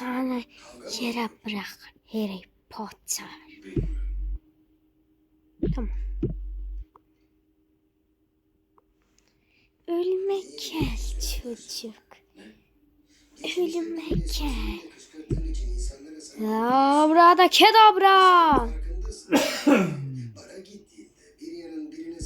sana yere bırak Harry Potter. Tamam. Ölüme gel çocuk. Ölüme gel. Abra kedabra. Bara gittiğinde bir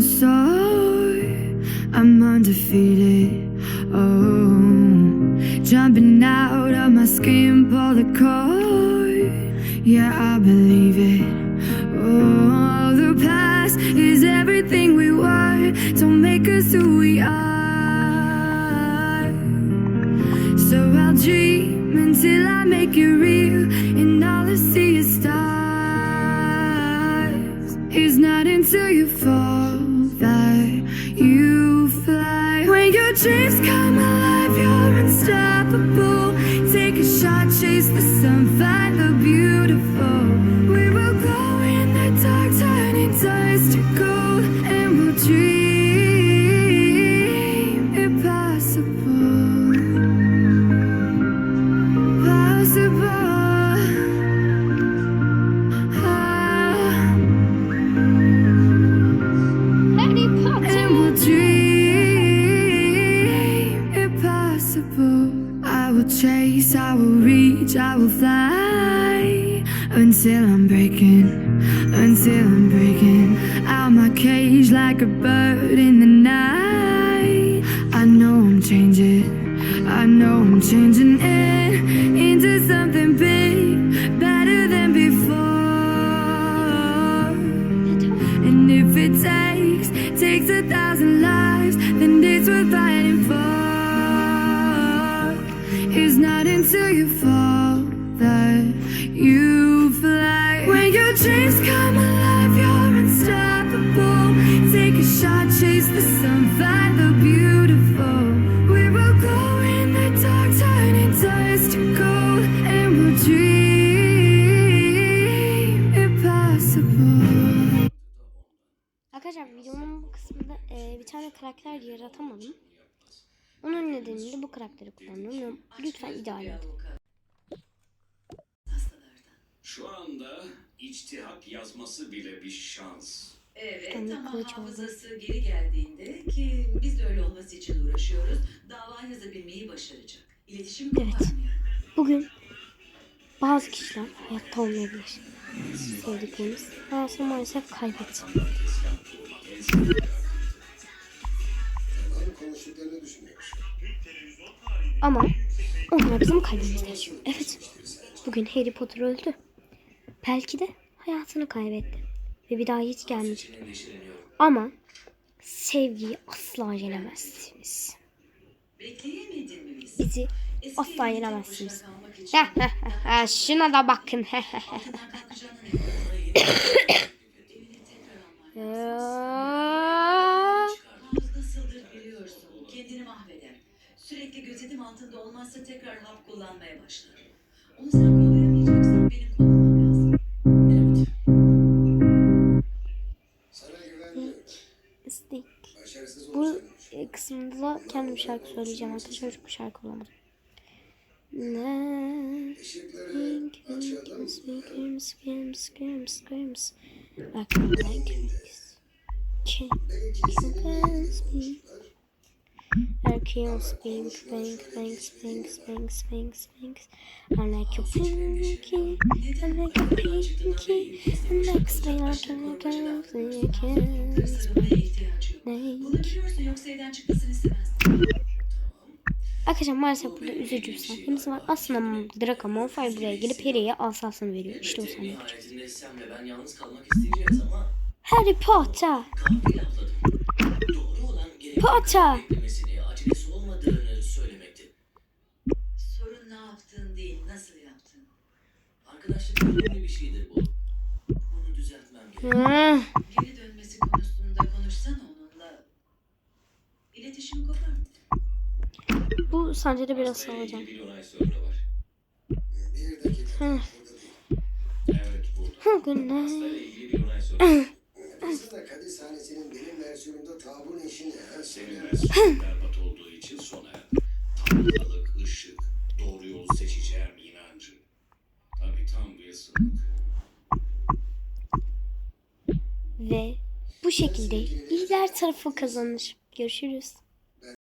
climb, I will soar. I'm undefeated. Oh, jumping out of my skin, pull the cord. Yeah, I believe it. Oh, the past is everything we were. Don't make us who we are. So I'll dream until I make it real, and all I see is stars. It's not until you fall dreams come I will reach, I will fly until I'm breaking, until I'm breaking out my cage like a bird in the night. I know I'm changing, I know I'm changing it into something big, better than before. And if it takes, takes a thousand lives, you. Arkadaşlar videomun bu kısmında e, bir tane karakter yaratamadım. Onun nedeniyle bu karakteri kullanıyorum. Lütfen idare edin. Şu anda içtihat yazması bile bir şans. Evet Kendi ama kılıç hafızası geri geldiğinde ki biz de öyle olması için uğraşıyoruz. Dava yazabilmeyi başaracak. İletişim Evet. Bugün bazı kişiler hayatta olmayabilir. Sevdiklerimiz. Hayatını maalesef kaybetti. Ama onlar bizim kalbimizde yaşıyor. Evet. Bugün Harry Potter öldü. Belki de hayatını kaybetti. Ve bir daha hiç gelmeyecek. Ama sevgiyi asla yenemezsiniz. Bizi asla yenemezsiniz. Şuna da bakın. Sürekli gözetim altında olmazsa tekrar hap kullanmaya başlar. Onu sen kollayamayacaksan benim kollamam lazım. Evet. Sana. Başarısız Bu e, kısmında da kendim şarkı söyleyeceğim arkadaşlar. Çünkü şarkı bulamadım. Ne? Işıkları açalım. Screams, screams, screams, screams. Like a like Can Belki you seninle dance me? konuşurlar. Her kills, pink, pink, pink, pink, pink, pink, pink. I like your pinky, I like your pinky. And next thing I can evden çıkmasını istemezdim. Arkadaşlar maalesef burada üzücü bir sahnemiz var. Aslında Draco Malfoy buraya gelip Harry'e asasını veriyor. İşte o sahne. Harry Potter! Kahveyle atladım. Doğru olan gerekli Potter! beklemesini, acelesi olmadığını söylemekti. Sorun ne yaptığın değil, nasıl yaptın. Arkadaşlık önemli bir şeydir bu. Bunu düzeltmem gerek. Hmm. Geri dönmesi konusunda konuşsana onunla. işimi kopardı. Bu sancıda biraz salacağım. bir dakika. Hı. Değil. Evet burada. Hı, günler. Hastayla ilgili bir onay sorunu versiyonun berbat olduğu için sona erdi. Tanrılık, ışık, doğru yolu seçeceğim inancı. Tabii tam bir sınıf. Ve bu şekilde lider tarafı kazanır. Görüşürüz.